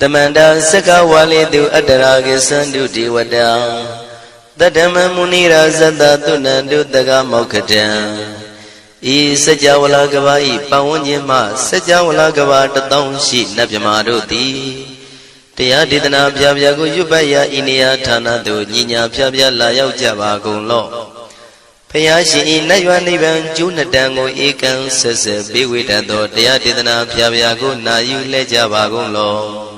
တမန္တာစကဝါလေတုအတ္တရာကိသန္တုဒေဝတံတတ္တမမုနိရာဇတသုဏန္တုတကမောက္ခတံဤစัจ java လာကဘာဤပဝန်းကျင်မှစัจ java လာကဘာတထောင်ရှိနတ်မြမာတို့သည်တရားဒေသနာပြပြကိုရွတ်ပတ်ရာဤနေရာဌာနသို့ညီညာပြပြလာရောက်ကြပါကုန်လော့ဖျားရှင်ဤနတ်ရွာနိဗ္ဗာန်ကျိုးနှစ်တန်ကိုဧကံဆက်ဆက်ပေးဝေတတ်သောတရားဒေသနာပြပြကိုနာယူလဲကြပါကုန်လော့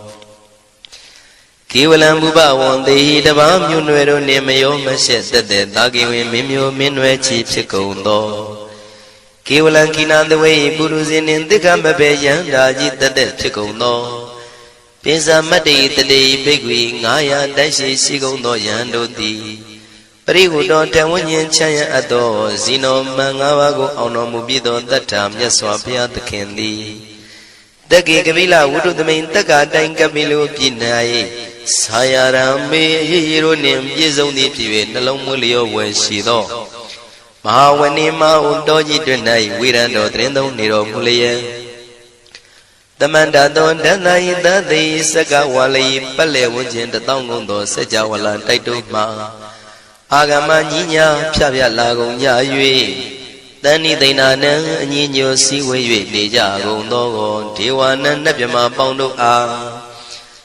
ကေဝလံဘုပဝံတေဟိတပားမြို့နွယ်တို့နေမယောမရှက်သက်တဲ့တာကိဝင်မင်းမျိုးမင်းနွယ်ချီဖြစ်ကုန်သောကေဝလံကိနာတဝေပုရုဇင်းနှင့်တိက္ခမဘေယံဓာကြီးတသက်ဖြစ်ကုန်သောပိစမတ္တိတတိဘိက္ခွေ900တိုက်ရှိရှိကုန်သောယံတို့သည်ပရိဟုတော်တဝဉ္ဉ္ချမ်းရအပ်သောဇီနောမန်၅ပါးကိုအောင်တော်မူပြီးသောတတ္ထာမြတ်စွာဘုရားသခင်သည်တက္ကေကပိလဝုဒ္ဓသမိန်တက္ကာတိုင်ကပိလိုပြည်၌ ဆာယရံမေရေရေတို့နှင့်ပြည့်စုံသည်ဖြစ်၍နှလုံးမွေးလျောဝယ်ရှိသောမဟာဝဏိမဟုတောကြီးတွင်၌ဝိရံတော်တရင်သုံးနေတော်မူလျက်တမန္တသောဒန္တာယိတသိစကဝါလိပက်လေဝန်းကျင်တထောင်ကုန်သောစัจ java လာတိုက်တို့မှာအာဂမညီညာဖြဖြလာကုန်ကြ၍တဏိသိဏနံအညီညွတ်စည်းဝေး၍နေကြကုန်သောဒေဝနံနတ်မြမပေါင်းတို့အား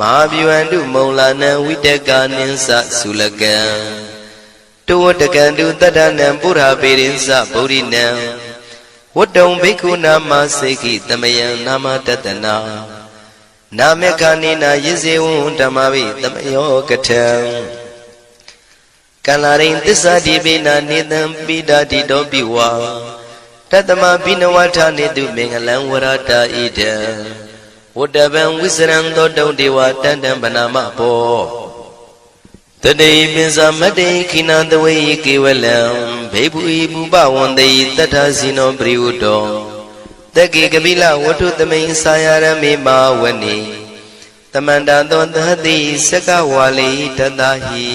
မဟာဗျဝန္တုမုံလာနံဝိတကနိသသုလကံတဝတကံတုတတ္တနံပုရာပေရိသဗုဒ္ဓိနံဝတ္တုံဘိက္ခုနာမစေခိတမယံနာမတတနာနာမေခဏိနာယဇေဝံဓမ္မဝိတမယောကထံကလရိန်သစ္စာတိပိနာနေတံပိဒာတိတောပိဝါတတမပိနဝထာနေတုမင်္ဂလံဝရတာဣဒံ ဝတ္တဗံဝိစရံသောတုံတေဝတန္တံဗနာမဘောတတိပိစမတေခိနတဝေကေဝလံဘေဘူဤပူပဝန္တေတထဇိနောပရိဝတ္တောတကေကပိလဝတ္ထုသမိန်စာယရမေမာဝနေတမန္တသောသတိစကဝါလိတတဟိ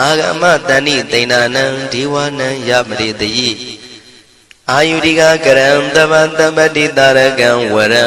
အာဂမတဏိတိဏနံဒေဝနံယပရိတိအာယုရိကကရံတမတမတိတာရကံဝရံ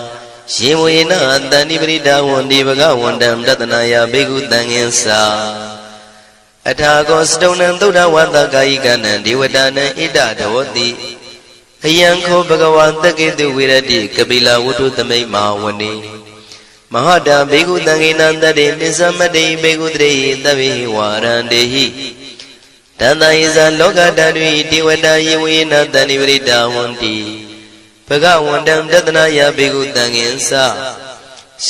ယေဝေနတန္တိပရိဒါဝန္တိဘဂဝန္တံတတနာယဘိက္ခုတံဃင်္စာအထာကောစတုံနံသုဒ္ဓဝါသကာယိကနံဒေဝတာနံဣဒဒောတိအယံခောဘဂဝါတကေတုဝိရတိကပိလဝတ္ထုသမိတ်မာဝနေမဟာတာဘေကုတံဃိနံတတေပိသမတေဘေကုတရေသဗ္ဗေဝါရန္တေဟိတန္တယေဇလောကတတွင်ဒေဝတာယေဝေနတဏိပရိတာဝန္တိ ဘဂဝန္တံတတနာယဘေကုတံဃင်္စ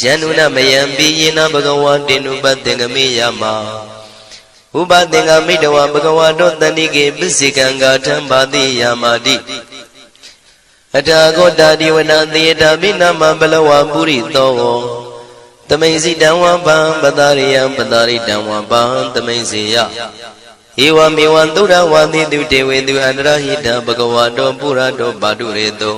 ယန္နုနမယံပိယေနဘဂဝါတေနုပသင်္ကမေယမဥပသင်္ကမိတဝဘဂဝါတောတဏိကေပစ္စေကံဂါထံပါတိယာမာတိအထာဂောတာဒီဝနာသေတာမိနာမဘလဝပုရိသောတမိန်စီတံဝပံပတာရိယံပတာရိတံဝပံတမိန်စီယဧဝမေဝံသုဒ္ဓဝါတိတုတေဝေသူအန္တရဟိတဘဂဝါတောပုရတောပါတုရေတော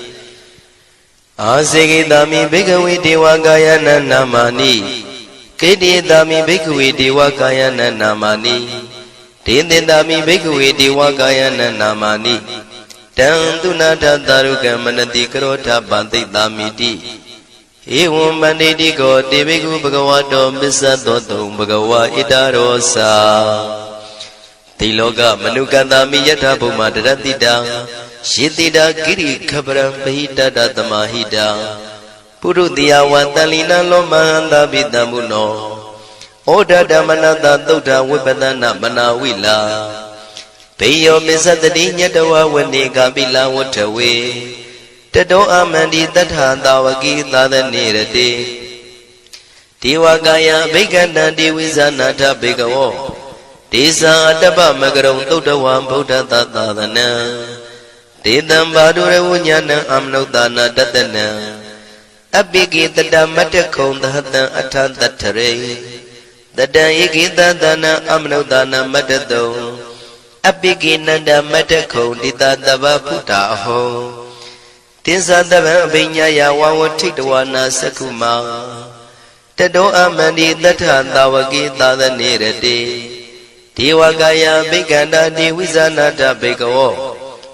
အာစေကိတာမိဘိက္ခဝေဒေဝကာယနာနာမာနိကေတိတာမိဘိက္ခဝေဒေဝကာယနာနာမာနိဒေသင်တာမိဘိက္ခဝေဒေဝကာယနာနာမာနိတံသူနာထသာရုကမနတိကရောထပန္တိတာမိတိဧဝံမန္တိတိကောတေဘိက္ခုဘဂဝါတောပစ္စသောတုံဘဂဝါဣတရောစာတိလောကမနုကတမိယထဘုမတရတိတံ ယေတိတာကိရိခပရံပဟိတတသမဟိတံပုရုတိယဝတလီနလောမဟန္တာပိတံဘုနောဩဒဓမ္မနတသုဒ္ဓဝိပဒနာမနာဝိလာဘေယောမစ္စတတိညတဝဝနေကပိလဝထဝေတတောအမန္တိတထသာဝကိသာသနေရတိဒေဝကာယဘိက္ခန္တံဒေဝိဇာနာထဘေကဝောဒေဇာအတ္တပမကရုံသုတ်တဝံဗုဒ္ဓသာသာသနံ ဒေတံဘာဒုရဝဉာဏံအမနုဿာနာတတနံအပိကိတတမတ္တခုံသဟတံအထတထရေတတံဧကိတသနာအမနုဿာနာမတ္တတုံအပိကိနန္ဒမတ္တခုံတိတတဗဗုဒ္ဓအဟောတင်္သာတဗံအဘိညာယဝဝထိတဝနာသက္ခုမာတတောအမန္တိတထသာဝကိသာသနေရတိဒေဝကာယဘိက္ခန္တာဒေဝိဇာနာတဘေကဝော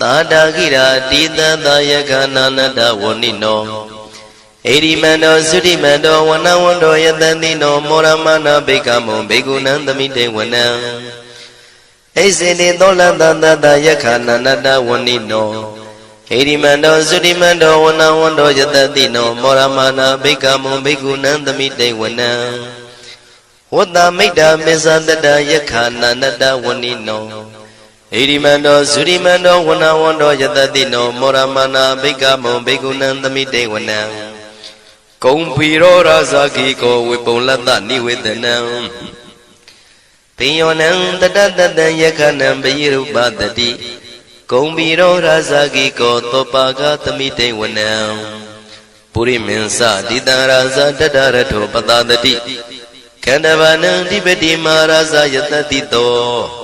သာတာကိရာတိတသာယကနာနတဝဏိနောဣရိမန္တောသုရိမန္တောဝနဝန္တောယတတိနောမောရမနာဘိကမောဘေကုဏံသမိတေဝနံဣစေတိသောလတတတယခာနာနတဝဏိနောဣရိမန္တောသုရိမန္တောဝနဝန္တောယတတိနောမောရမနာဘိကမောဘေကုဏံသမိတေဝနံဝတ္တမိတ်တာမေဇတတယခာနာနတဝဏိနော ဣရိမန္တောသုရိမန္တောဝနဝန္တောယတတိနောမောရမနာဘိကမောဘေကုဏံသမိတေဝနံကုံဖီရောရာဇာကိကောဝေပုံလတ္တနိဝေဒနံပိယောနံတတတတံယခနံပယိရုပတတိဂုံဘီရောရာဇာကိကောသောပါကသမိတေဝနံပုရိမင်းစတိတံရာဇာတတရထောပတတတိခန္ဓဗာနံဒီပတိမာရာဇာယတတိတော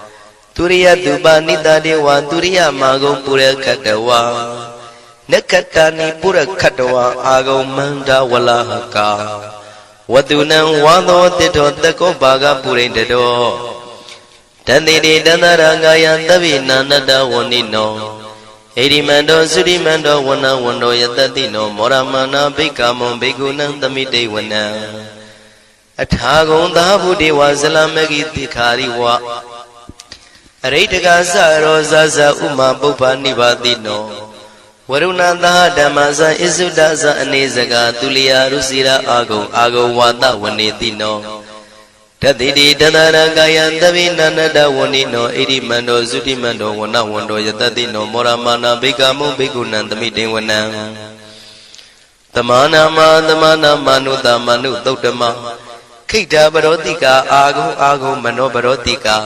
သူရိယတုပနိတတေဝသူရိယမာဂုံပုရခတ္တဝါနက္ခတာနိပုရခတ္တဝါအာဂုံမန္တဝလဟကာဝတုနံဝါသောတိတောတကောဘာဂပုရိန္တတောတတိတိတန္တရကာယသဗ္ဗိနာနတဝဏိနောဣရိမန္တောသုရိမန္တောဝနဝန္တောယတတိနောမောရမနာဘိက္ခမုံဘိက္ခုနံသမိတေဝနံအထာဂုံသာဗုဒေဝဇလမဂိတိခာရိဝ အရိတကသရောဇဇဥမပုပ္ပနိဗ္ဗာတိနောဝရုဏသာဓမ္မဇဣစုဒဇအနေစကာသူလျာရုစီရာအာဂုံအာဂုံဝါဒဝနေတိနောတတိတိတတရကာယံတပိနန္တဝဏိနောဣရိမန္တောသုတိမန္တောဝနဝန္တောယတတိနောမောရမာနာဘိကမုဘိကုဏံသမိတေဝနံသမာနာမသမာနာမနုတမနုသုတ်တမခိတ္တပရောတိကာအာဂုံအာဂုံမနောပရောတိကာ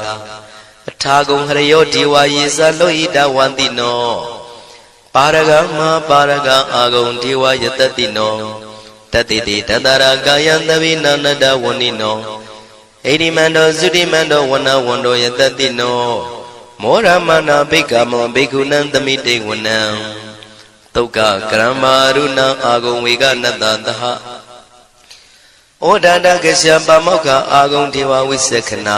အ ထာဂုံဟရယောဒေဝယေဇလောဣတဝန္တိနောပါရဂမပါရဂအာဂုံဒေဝယတတိနောတတိတိတတရာကာယံတပိနန္တဝဏိနောဣရိမန္တောသုတိမန္တောဝနဝန္တောယတတိနောမောရမနာဘိက္ခမောဘိက္ခုနံသမိတေဝနံတုတ်ကကရမရုဏံအာဂုံဝေကနတသဟဩဒန္တကရှပါမောက္ခအာဂုံဒေဝဝိသခနာ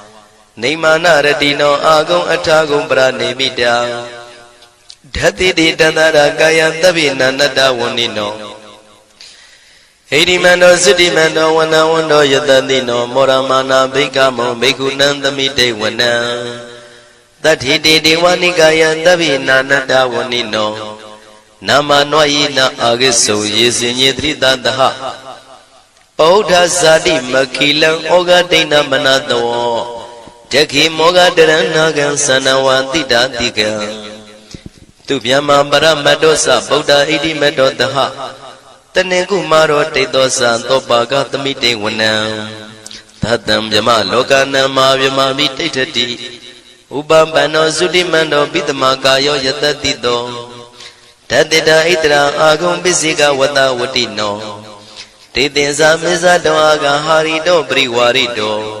နေမာနရတိနောအာဂုံအထာဂုံပရနေမိတာဓတ္တိတိတန္တရာကာယသဗ္ဗိနန္တဝဏိနောဟိရိမန္တောသုတိမန္တောဝနဝန္တောယတတိနောမောရမာနာဘိကမောဘိက္ခုနံသမိတေဝနံတတ္ထိတေဒေဝနိကာယသဗ္ဗိနာနတဝဏိနောနာမနောယိနာအာဂိစုံယေစင်ညေတိတတဟဩဒဇာတိမခိလံဩဃဒိဏမနတော တခိမောဃတရဏကံသနဝတိတာတိကံသူမြမပရမတ္တောသဗုဒ္ဓဣတိမတ္တောတဟတနေကုမာရောတိတောသံသောပါကသမိတေဝနံသတ္တံမြမလောကနံမာမြမမိတိဋ္ဌတိဥပပန္နောသုတိမန္တောပိတမကာယောယတတိတောတတ္တတာဣတရာအာဂုံပစ္စေကဝတဝတိနောတေတင်္စာမစ္ဆတောအာဂဟာရိတောပရိဝါရိတော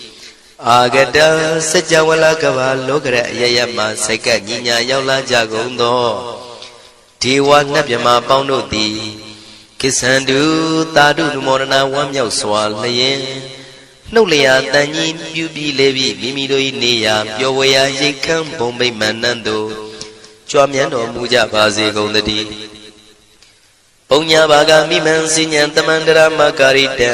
အာဂတစัจ java လကဘာလောကရအယယမစိတ်ကညီညာရောက်လာကြကုန်သောဒေဝနတ်မြမပေါင်းတို့သည်ကိစ္ဆန္တုတာတုနမောရဏဝမ်းမြောက်စွာလျင်နှုတ်လျာတန်ကြီးပြူပြီးလေပြီးမိမိတို့၏နေရာပျော်ဝေရာရိတ်ခမ်းဘုံမိတ်မန္နန်တို့ကြွားမြန်းတော်မူကြပါစေကုန်သတည်းပုံညာဘာဂမိမံစဉ္ဉံတမန္တရမကာရိတံ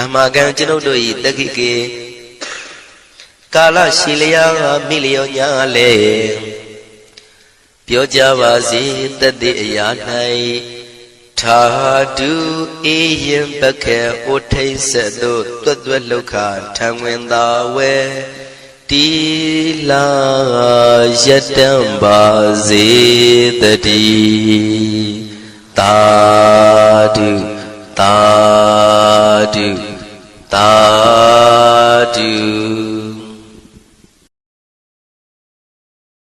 အမှားကံကျွန်ုပ်တို့ဤတက္ခိကေကာလရှိလျာမိလျောညာလေပြောကြပါစေတတိအရာ၌ထာတုအေယံပခေဩထိတ်ဆက်တို့တွတ်တွတ်လောက်ခထံဝင်သာဝဲတီလာယတံပါစေတတိတာတုတာတု တာတု